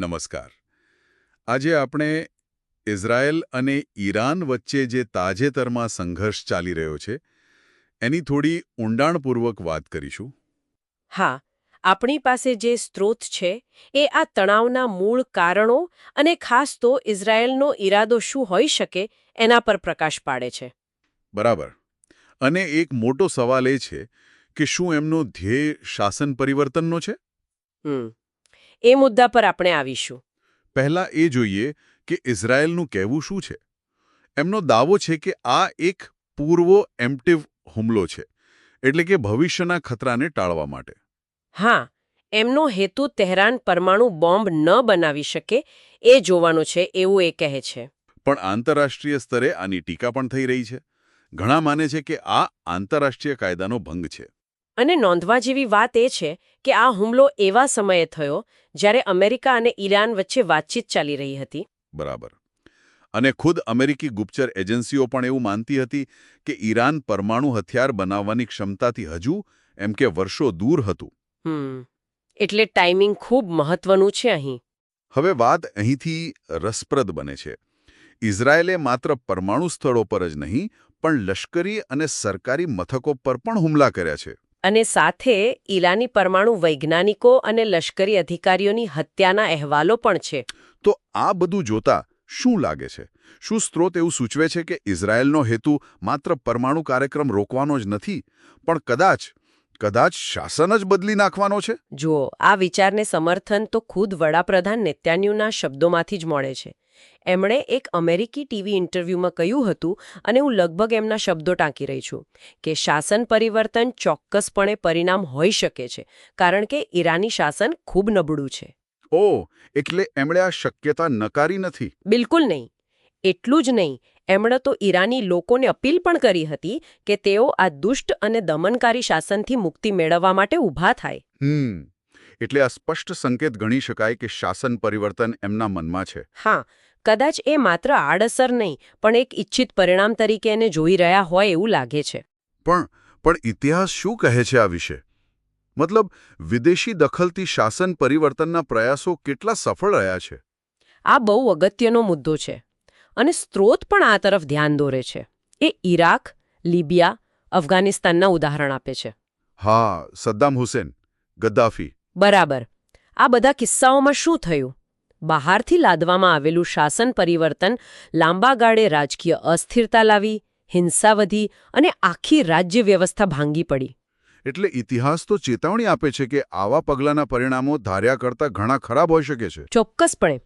નમસ્કાર. આજે આપણે ઇઝરાયેલ અને ઈરાન વચ્ચે જે તાજેતરમાં સંઘર્ષ ચાલી રહ્યો છે એની થોડી ઊંડાણપૂર્વક વાત કરીશું. હા આપણી પાસે જે સ્ત્રોત છે એ આ તણાવના મૂળ કારણો અને ખાસ તો ઇઝરાયેલનો ઈરાદો શું હોઈ શકે એના પર પ્રકાશ પાડે છે. બરાબર. અને એક મોટો સવાલ એ છે કે શું એમનો ધ્યેય શાસન પરિવર્તનનો છે? હમ. એ મુદ્દા પર આપણે આવીશું. પહેલા એ જોઈએ કે ઇઝરાયલનું કહેવું શું છે. એમનો દાવો છે કે આ એક પૂર્વો એમ્પટિવ હુમલો છે એટલે કે ભવિષ્યના ખતરાને ટાળવા માટે. હા એમનો હેતુ તહેરાન પરમાણુ બોમ્બ ન બનાવી શકે એ જોવાનું છે એવું એ કહે છે. પણ આંતરરાષ્ટ્રીય સ્તરે આની ટીકા પણ થઈ રહી છે. ઘણા માને છે કે આ આંતરરાષ્ટ્રીય કાયદાનો ભંગ છે. અને નોંધવા જેવી વાત એ છે કે આ હુમલો એવા સમયે થયો જ્યારે અમેરિકા અને ઈરાન વચ્ચે વાતચીત ચાલી રહી હતી. બરાબર. અને ખુદ અમેરિકી ગુપ્તચર એજન્સીઓ પણ એવું માનતી હતી કે ઈરાન પરમાણુ હથિયાર બનાવવાની ક્ષમતાથી હજુ એમ કે વર્ષો દૂર હતું. એટલે ટાઈમિંગ ખૂબ મહત્વનું છે અહીં. હવે વાત અહીંથી રસપ્રદ બને છે. ઇઝરાયેલે માત્ર પરમાણુ સ્થળો પર જ નહીં પણ લશ્કરી અને સરકારી મથકો પર પણ હુમલા કર્યા છે. અને સાથે ઈલાની પરમાણુ વૈજ્ઞાનિકો અને લશ્કરી અધિકારીઓની હત્યાના અહેવાલો પણ છે. તો આ બધું જોતા શું લાગે છે? શું સ્ત્રોત એવું સૂચવે છે કે ઇઝરાયેલનો હેતુ માત્ર પરમાણુ કાર્યક્રમ રોકવાનો જ નથી, પણ કદાચ કદાચ શાસન જ બદલી નાખવાનો છે? જુઓ આ વિચારને સમર્થન તો ખુદ વડાપ્રધાન નેત્યાન્યુના શબ્દોમાંથી જ મળે છે. એમણે એક અમેરિકી ટીવી ઇન્ટરવ્યૂમાં કહ્યું હતું અને હું લગભગ એમના શબ્દો ટાંકી રહી છું કે શાસન પરિવર્તન ચોક્કસપણે પરિણામ હોઈ શકે છે કારણ કે ઈરાની શાસન ખૂબ નબળું છે. ઓ એટલે એમણે આ શક્યતા નકારી નથી? બિલકુલ નહીં. એટલું જ નહીં એમણે તો ઈરાની લોકોને અપીલ પણ કરી હતી કે તેઓ આ દુષ્ટ અને દમનકારી શાસનથી મુક્તિ મેળવવા માટે ઊભા થાય. હમ એટલે આ સ્પષ્ટ સંકેત ગણી શકાય કે શાસન પરિવર્તન એમના મનમાં છે. હા કદાચ એ માત્ર આડઅસર નહીં પણ એક ઇચ્છિત પરિણામ તરીકે એને જોઈ રહ્યા હોય એવું લાગે છે. પણ પણ ઇતિહાસ શું કહે છે આ વિશે? મતલબ વિદેશી દખલથી શાસન પરિવર્તનના પ્રયાસો કેટલા સફળ રહ્યા છે? આ બહુ અગત્યનો મુદ્દો છે. અને સ્ત્રોત પણ આ તરફ ધ્યાન દોરે છે. એ ઈરાક લિબિયા અફઘાનિસ્તાનના ઉદાહરણ આપે છે. હા સદ્દામ હુસેન ગદ્દાફી. બરાબર. આ બધા કિસ્સાઓમાં શું થયું? બહારથી લાદવામાં આવેલું શાસન પરિવર્તન લાંબા ગાળે રાજકીય અસ્થિરતા લાવી હિંસા વધી અને આખી રાજ્ય વ્યવસ્થા ભાંગી પડી. એટલે ઇતિહાસ તો ચેતવણી આપે છે કે આવા પગલાંના પરિણામો ધાર્યા કરતાં ઘણા ખરાબ હોઈ શકે છે. ચોક્કસપણે.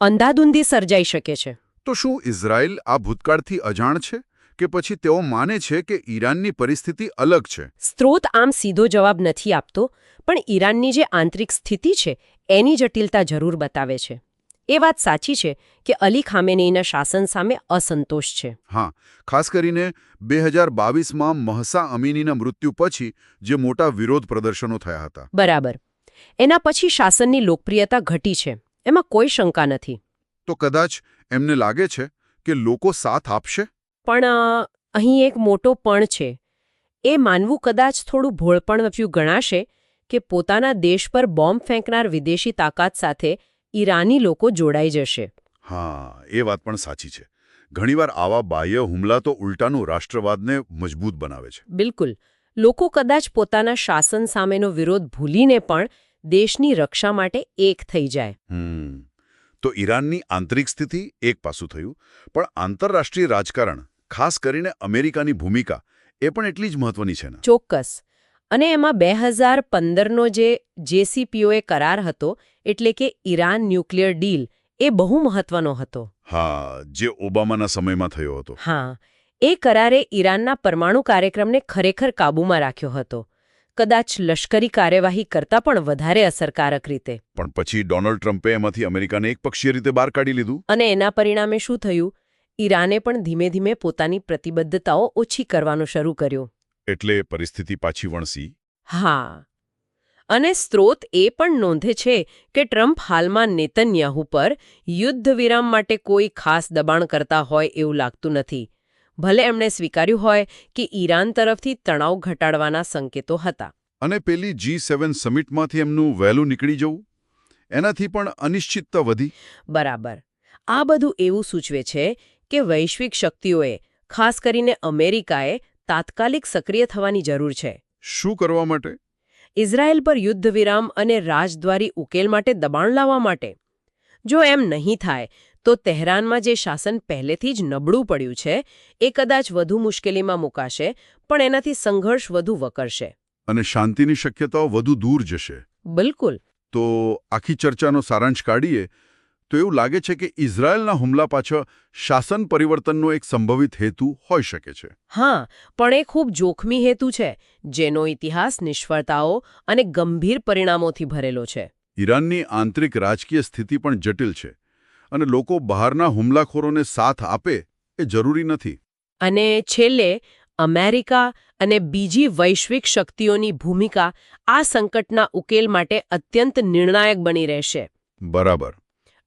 અંધાધૂંધી સર્જાઈ શકે છે. તો શું ઇઝરાયલ આ ભૂતકાળથી અજાણ છે કે પછી તેઓ માને છે કે ઈરાનની પરિસ્થિતિ અલગ છે? સ્ત્રોત આમ સીધો જવાબ નથી આપતો પણ ઈરાનની જે આંતરિક સ્થિતિ છે એની જટિલતા જરૂર બતાવે છે. એ વાત સાચી છે કે અલી ખામેનીના શાસન સામે અસંતોષ છે. હા ખાસ કરીને બે હજાર બાવીસમાં મહસા અમીનીના મૃત્યુ પછી જે મોટા વિરોધ પ્રદર્શનો થયા હતા. બરાબર. એના પછી શાસનની લોકપ્રિયતા ઘટી છે. એમાં કોઈ શંકા નથી. તો કદાચ એમને લાગે છે કે લોકો સાથ આપશે? પણ અહીં એક મોટો પણ છે. એ માનવું કદાચ થોડું ભોળપણ ગણાશે કે પોતાના દેશ પર બોમ્બ ફેંકનાર વિદેશી તાકાત સાથે ઈરાની લોકો જોડાઈ જશે. હા એ વાત પણ સાચી છે. ઘણીવાર આવા બાહ્ય હુમલા તો ઉલટાનું રાષ્ટ્રવાદને મજબૂત બનાવે છે. બિલકુલ. લોકો કદાચ પોતાના શાસન સામેનો વિરોધ ભૂલીને પણ દેશની રક્ષા માટે એક થઈ જાય. તો ઈરાનની આંતરિક સ્થિતિ એક પાસું થયું પણ આંતરરાષ્ટ્રીય રાજકારણ ખાસ કરીને અમેરિકાની ભૂમિકા એ પણ એટલી જ મહત્વની છે ચોક્કસ. અને એમાં બે હજાર પંદરનો જે જેસીપીઓએ કરાર હતો એટલે કે ઈરાન ન્યુક્લિયર ડીલ એ બહુ મહત્વનો હતો. હા જે ઓબામાના સમયમાં થયો હતો. હા એ કરારે ઈરાનના પરમાણુ કાર્યક્રમને ખરેખર કાબૂમાં રાખ્યો હતો. કદાચ લશ્કરી કાર્યવાહી કરતાં પણ વધારે અસરકારક રીતે. પણ પછી ડોનાલ્ડ ટ્રમ્પે એમાંથી અમેરિકાને એકપક્ષીય રીતે બહાર કાઢી લીધું? અને એના પરિણામે શું થયું? ઈરાને પણ ધીમે ધીમે પોતાની પ્રતિબદ્ધતાઓ ઓછી કરવાનું શરૂ કર્યું. એટલે પરિસ્થિતિ પાછી વણસી? હા. અને સ્ત્રોત એ પણ નોંધે છે કે ટ્રમ્પ હાલમાં નેતન્યાહુ પર યુદ્ધ વિરામ માટે કોઈ ખાસ દબાણ કરતા હોય એવું લાગતું નથી. ભલે એમણે સ્વીકાર્યું હોય કે ઈરાન તરફથી તણાવ ઘટાડવાના સંકેતો હતા. અને પેલી જી સેવન સમિટમાંથી એમનું વહેલું નીકળી જવું? એનાથી પણ અનિશ્ચિતતા વધી? બરાબર. આ બધું એવું સૂચવે છે કે વૈશ્વિક શક્તિઓએ ખાસ કરીને અમેરિકાએ તાત્કાલિક સક્રિય થવાની જરૂર છે. શું કરવા માટે? ઇઝરાયેલ પર યુદ્ધ વિરામ અને રાજદ્વારી ઉકેલ માટે દબાણ લાવવા માટે. જો એમ નહીં થાય તો તહેરાનમાં જે શાસન પહેલેથી જ નબળું પડ્યું છે એ કદાચ વધુ મુશ્કેલીમાં મુકાશે પણ એનાથી સંઘર્ષ વધુ વકરશે. અને શાંતિની શક્યતાઓ વધુ દૂર જશે. બિલકુલ. તો આખી ચર્ચાનો સારાંશ કાઢીએ તો એવું લાગે છે કે ઇઝરાયલના હુમલા પાછળ શાસન પરિવર્તનનો એક સંભવિત હેતુ હોઈ શકે છે. હા પણ એ ખૂબ જોખમી હેતુ છે જેનો ઇતિહાસ નિષ્ફળતાઓ અને ગંભીર પરિણામોથી ભરેલો છે. ઈરાનની આંતરિક રાજકીય સ્થિતિ પણ જટિલ છે અને લોકો બહારના હુમલાખોરોને સાથ આપે એ જરૂરી નથી. અને છેલ્લે અમેરિકા અને બીજી વૈશ્વિક શક્તિઓની ભૂમિકા આ સંકટના ઉકેલ માટે અત્યંત નિર્ણાયક બની રહેશે. બરાબર.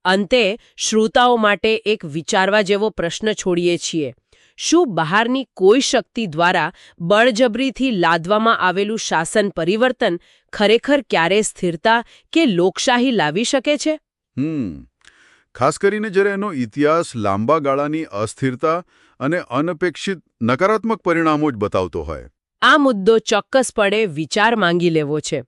અંતે શ્રોતાઓ માટે એક વિચારવા જેવો પ્રશ્ન છોડીએ છીએ. શું બહારની કોઈ શક્તિ દ્વારા બળજબરીથી લાદવામાં આવેલું શાસન પરિવર્તન ખરેખર ક્યારે સ્થિરતા કે લોકશાહી લાવી શકે છે? ખાસ કરીને જ્યારે એનો ઇતિહાસ લાંબા ગાળાની અસ્થિરતા અને અનપેક્ષિત નકારાત્મક પરિણામો જ બતાવતો હોય. આ મુદ્દો ચોક્કસપણે વિચાર માંગી લેવો છે.